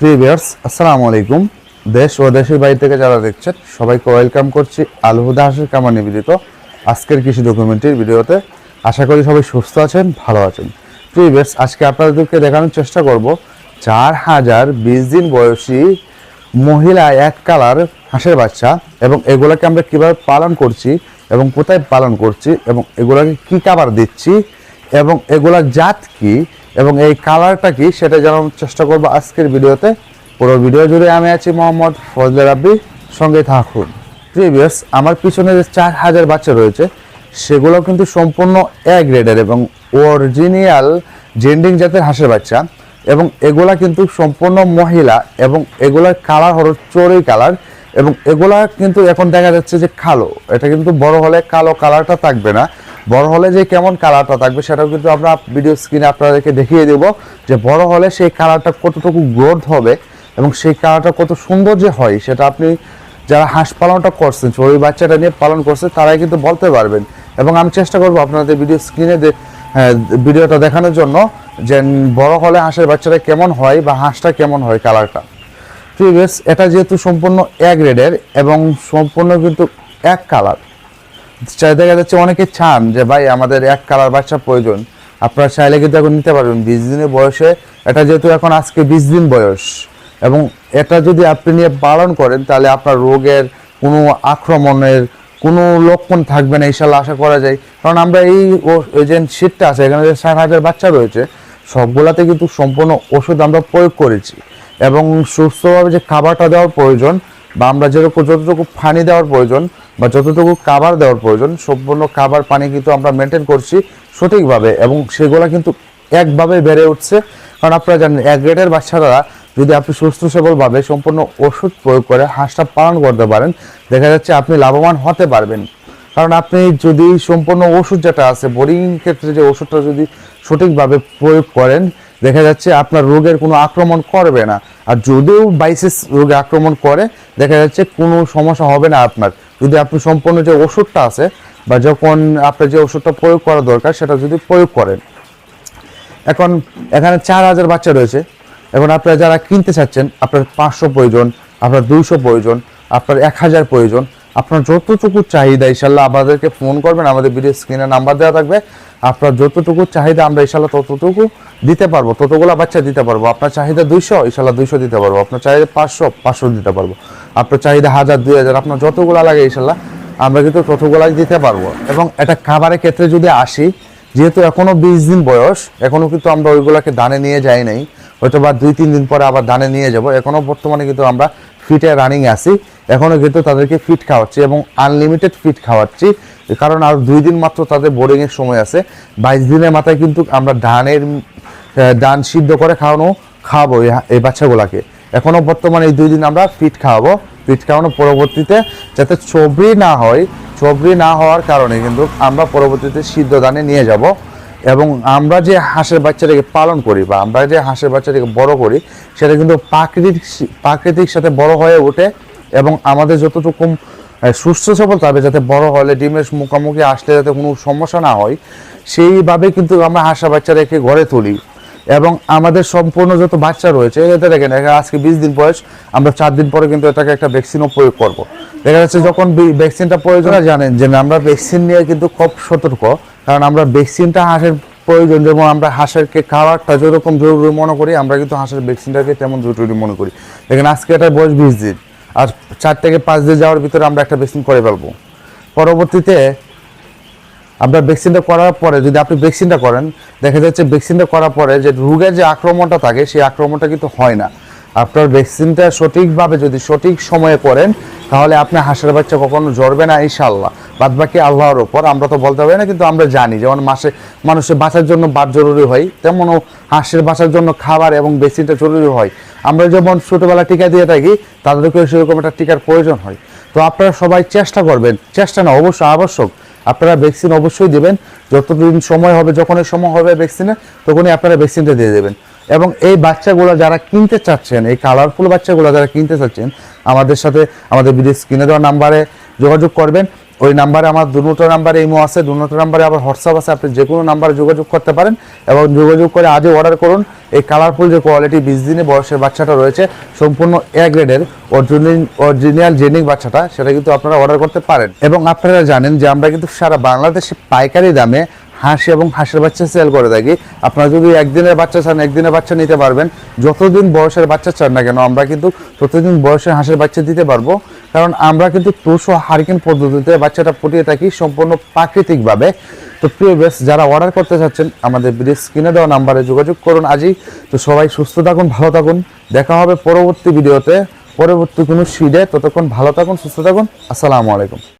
প্রিভিয়ার্স আসসালামু আলাইকুম। দেশ ও দেশের বাইরে থেকে যারা দেখছেন, সবাইকে ওয়েলকাম করছি আলহুদা হাসের কামা নিবেদিত আজকের কৃষি ডকুমেন্টারির ভিডিওতে। আশা করি সবাই সুস্থ আছেন, ভালো আছেন। প্রিভিয়ার্স আজকে আপনাদেরকে দেখানোর চেষ্টা করব চার হাজার বিশ দিন বয়সী মহিলা এক কালার হাঁসের বাচ্চা এবং এগুলাকে আমরা কীভাবে পালন করছি এবং কোথায় পালন করছি এবং এগুলাকে কি খাবার দিচ্ছি এবং এগুলার জাত কি এবং এই কালারটা কি সেটা জানানোর চেষ্টা করব আজকের ভিডিওতে। পুরো ভিডিও জুড়ে আমি আছি মোহাম্মদ ফজলে রাব্বি। সঙ্গে থাকুন। প্রিভিয়াস আমার পিছনে যে চার হাজার বাচ্চা রয়েছে, সেগুলো কিন্তু সম্পূর্ণ এ গ্রেডের এবং অরিজিনিয়াল জেন্ডিং জাতের হাঁসের বাচ্চা। এবং এগুলা কিন্তু সম্পূর্ণ মহিলা এবং এগুলার কালার হলো চড়ুই কালার এবং এগুলা কিন্তু এখন দেখা যাচ্ছে যে কালো। এটা কিন্তু বড় হলে কালো কালারটা থাকবে না। বড় হলে যে কেমন কালারটা থাকবে সেটাও কিন্তু আমরা ভিডিও স্ক্রিনে আপনাদেরকে দেখিয়ে দেব যে বড় হলে সেই কালারটা কতটুকু গ্রোথ হবে এবং সেই কালারটা কত সুন্দর যে হয় সেটা আপনি যারা হাঁস পালনটা করছেন চড়ুই বাচ্চাটা নিয়ে পালন করছে, তারাই কিন্তু বলতে পারবেন। এবং আমি চেষ্টা করব আপনাদের ভিডিও স্ক্রিনে ভিডিওটা দেখানোর জন্য যে বড় হলে হাঁসের বাচ্চাটা কেমন হয় বা হাঁসটা কেমন হয় কালারটা। প্রিভিয়াস এটা যেহেতু সম্পূর্ণ এক রেডের এবং সম্পূর্ণ কিন্তু এক কালার দেখা যাচ্ছে অনেকে চান যে, ভাই, আমাদের এক কালার বাচ্চা প্রয়োজন। আপনারা চাইলে কিন্তু এখন নিতে পারবেন। বিশ দিনের বয়সে এটা যেহেতু এখন আজকে বিশ দিন বয়স, এবং এটা যদি আপনি নিয়ে পালন করেন, তাহলে আপনার রোগের কোনো আক্রমণের কোনো লক্ষণ থাকবে না ইনশাল্লাহ আশা করা যায়। কারণ আমরা এই যে শীতটা আছে, এখানে যে ষাট হাজার বাচ্চা রয়েছে, সবগুলাতে কিন্তু সম্পূর্ণ ওষুধ আমরা প্রয়োগ করেছি। এবং সুস্থভাবে যে খাবারটা দেওয়ার প্রয়োজন বা আমরা যেরকম যতটুকু পানি দেওয়ার প্রয়োজন বা যতটুকু খাবার দেওয়ার প্রয়োজন, সম্পূর্ণ খাবার পানি কিন্তু আমরা মেনটেন করছি সঠিকভাবে এবং সেগুলো কিন্তু একভাবে বেড়ে উঠছে। কারণ আপনারা জানেন, এক গ্রেডের বাচ্চারা যদি আপনি সুস্থ সবলভাবে সম্পূর্ণ ওষুধ প্রয়োগ করে হাঁসটা পালন করতে পারেন, দেখা যাচ্ছে আপনি লাভবান হতে পারবেন। কারণ আপনি যদি সম্পূর্ণ ওষুধ যেটা আছে, বোরিং ক্ষেত্রে যে ওষুধটা যদি সঠিকভাবে প্রয়োগ করেন, দেখা যাচ্ছে আপনার রোগের কোনো আক্রমণ করবে না। আর যদিও বাইসেস রোগে আক্রমণ করে, দেখা যাচ্ছে কোনো সমস্যা হবে না আপনার। যদি আপনি সম্পূর্ণ যে ওষুধটা আছে বা যখন আপনার যে ওষুধটা প্রয়োগ করা দরকার, সেটা যদি প্রয়োগ করেন। এখন এখানে চার হাজার বাচ্চা রয়েছে। এখন আপনারা যারা কিনতে চাচ্ছেন, আপনার পাঁচশো প্রয়োজন, আপনার দুইশো প্রয়োজন, আপনার এক হাজার প্রয়োজন আপনার যতটুকু চাহিদা, ইনশাল্লাহ আমাদেরকে ফোন করবেন, আমাদের ভিডিও স্ক্রিনে নাম্বার দেওয়া থাকবে। আপনার যতটুকু চাহিদা, আমরা ইনশাল্লাহ ততটুকু দিতে পারব, ততগুলো বাচ্চা দিতে পারব। আপনার চাহিদা দুইশো, ইনশাল্লাহ দুইশো দিতে পারব। আপনার চাহিদা পাঁচশো পাঁচশো দিতে পারব। আপনার চাহিদা হাজার, দুই হাজার, আপনার যতগুলো লাগে ইনশাল্লাহ, আমরা কিন্তু ততগুলাই দিতে পারব। এবং এটা খাবারের ক্ষেত্রে যদি আসি, যেহেতু এখনও বিশ দিন বয়স এখনও কিন্তু আমরা ওইগুলাকে দানে নিয়ে যাই নাই। হয়তো বা দুই, তিন দিন পরে আবার দানে নিয়ে যাব। এখনও বর্তমানে কিন্তু আমরা ফিটে রানিং আছি। এখনও কিন্তু তাদেরকে ফিট খাওয়াচ্ছি এবং আনলিমিটেড ফিট খাওয়াচ্ছি। কারণ আর দুই দিন মাত্র তাদের বোর্ডিং এর সময় আছে। বাইশ দিনের মাথায় কিন্তু আমরা ধানের ধান সিদ্ধ করে খাওয়ানো, খাওয়াবো এই- বাচ্চাগুলাকে। এখনও বর্তমানে এই দুই দিন আমরা ফিট খাওয়াবো। ফিট খাওয়ানো পরবর্তীতে যাতে চবরি না হয় চবরি না হওয়ার কারণে কিন্তু আমরা পরবর্তীতে সিদ্ধ দানে নিয়ে যাব। এবং আমরা যে হাঁসের বাচ্চাটাকে পালন করি বা আমরা যে হাঁসের বাচ্চাটাকে বড় করি, সেটা কিন্তু প্রাকৃতিক প্রাকৃতিক সাথে বড় হয়ে ওঠে। এবং আমাদের যতটুকু সুস্থ সবল তবে, যাতে বড় হলে, ডিমের মুখোমুখি আসলে যাতে কোনো সমস্যা না হয়, সেইভাবে কিন্তু আমরা হাঁসের বাচ্চা রেখে ঘরে তুলি। এবং আমাদের সম্পূর্ণ যত বাচ্চা রয়েছে এটা দেখেন আজকে বিশ দিন বয়স, আমরা চার দিন পরে কিন্তু এটাকে একটা ভ্যাকসিনও প্রয়োগ করব। দেখা যাচ্ছে যখন ভ্যাকসিনটা প্রয়োজন জানেন যে আমরা ভ্যাকসিন নিয়ে কিন্তু খুব সতর্ক। কারণ আমরা ভ্যাকসিনটা হাঁসের প্রয়োজন, যেমন আমরা হাঁসেরকে খাওয়ারটা যেরকম জরুরি মনে করি, আমরা কিন্তু হাঁসের ভ্যাকসিনটাকে তেমন জরুরি মনে করি। দেখেন, আজকে এটার বয়স বিশ দিন। আর চার থেকে পাঁচ দিন যাওয়ার ভিতরে আমরা একটা ভ্যাকসিন করে ফেলব। পরবর্তীতে আপনার ভ্যাকসিনটা করার পরে যদি আপনি ভ্যাকসিনটা করেন, দেখা যাচ্ছে ভ্যাকসিনটা করার পরে যে রোগের যে আক্রমণটা থাকে, সেই আক্রমণটা কিন্তু হয় না। আপনার ভ্যাকসিনটা সঠিকভাবে যদি সঠিক সময়ে করেন, তাহলে আপনার হাঁসের বাচ্চা কখনো জ্বরবে না ইনশাল্লাহ বাদ বাকি আল্লাহর ওপর আমরা তো বলতে পারি না, কিন্তু আমরা জানি। যেমন মাসে মানুষের বাঁচার জন্য বাদ জরুরি হয়, তেমনও হাঁসের বাঁচার জন্য খাবার এবং ভ্যাকসিনটা জরুরি হয়। আমরা যেমন ছোটোবেলা টিকা দিয়ে থাকি, তাদেরকেও সেরকম একটা টিকার প্রয়োজন হয়। তো আপনারা সবাই চেষ্টা করবেন, চেষ্টা না, অবশ্যই আবশ্যক। আপনারা ভ্যাকসিন অবশ্যই দেবেন, যতদিন সময় হবে, যখনই সময় হবে ভ্যাকসিনে তখনই আপনারা ভ্যাকসিনটা দিয়ে দেবেন। এবং এই বাচ্চাগুলো যারা কিনতে চাচ্ছেন, এই কালারফুল বাচ্চাগুলো যারা কিনতে চাচ্ছেন, আমাদের সাথে আমাদের ভিডিও স্ক্রিনে দেওয়া নাম্বারে যোগাযোগ করবেন। ওই নাম্বারে আমার দুটো নাম্বারে ইমো আছে, দুটো নাম্বারে আবার হোয়াটসঅ্যাপ আছে, আপনি যে কোনো নাম্বারে যোগাযোগ করতে পারেন এবং যোগাযোগ করে আজই অর্ডার করুন। এই কালারফুল যে কোয়ালিটি বিশ দিনে বয়সের বাচ্চাটা রয়েছে, সম্পূর্ণ এ গ্রেডের অরিজিনাল অরিজিনাল জেনিক বাচ্চাটা, সেটা কিন্তু আপনারা অর্ডার করতে পারেন। এবং আপনারা জানেন যে আমরা কিন্তু সারা বাংলাদেশে পাইকারি দামে হাঁস এবং হাঁসের বাচ্চা সেল করে থাকি। আপনারা যদি একদিনের বাচ্চা চান, একদিনের বাচ্চা নিতে পারবেন। যতদিন বয়সের বাচ্চা চান না কেন, আমরা কিন্তু ততদিন বয়সের হাঁসের বাচ্চা দিতে পারব। কারণ আমরা কিন্তু টুসো হারিকেন পদ্ধতিতে বাচ্চাটা ফুটিয়ে থাকি সম্পূর্ণ প্রাকৃতিকভাবে। তো প্রিয় বেশ যারা অর্ডার করতে চাচ্ছেন, আমাদের ব্রিজ স্ক্রিনে দেওয়া নাম্বারে যোগাযোগ করুন আজই তো সবাই সুস্থ থাকুন, ভালো থাকুন। দেখা হবে পরবর্তী ভিডিওতে পরবর্তী কোনো সিডে ততক্ষণ ভালো থাকুন, সুস্থ থাকুন। আসসালামু আলাইকুম।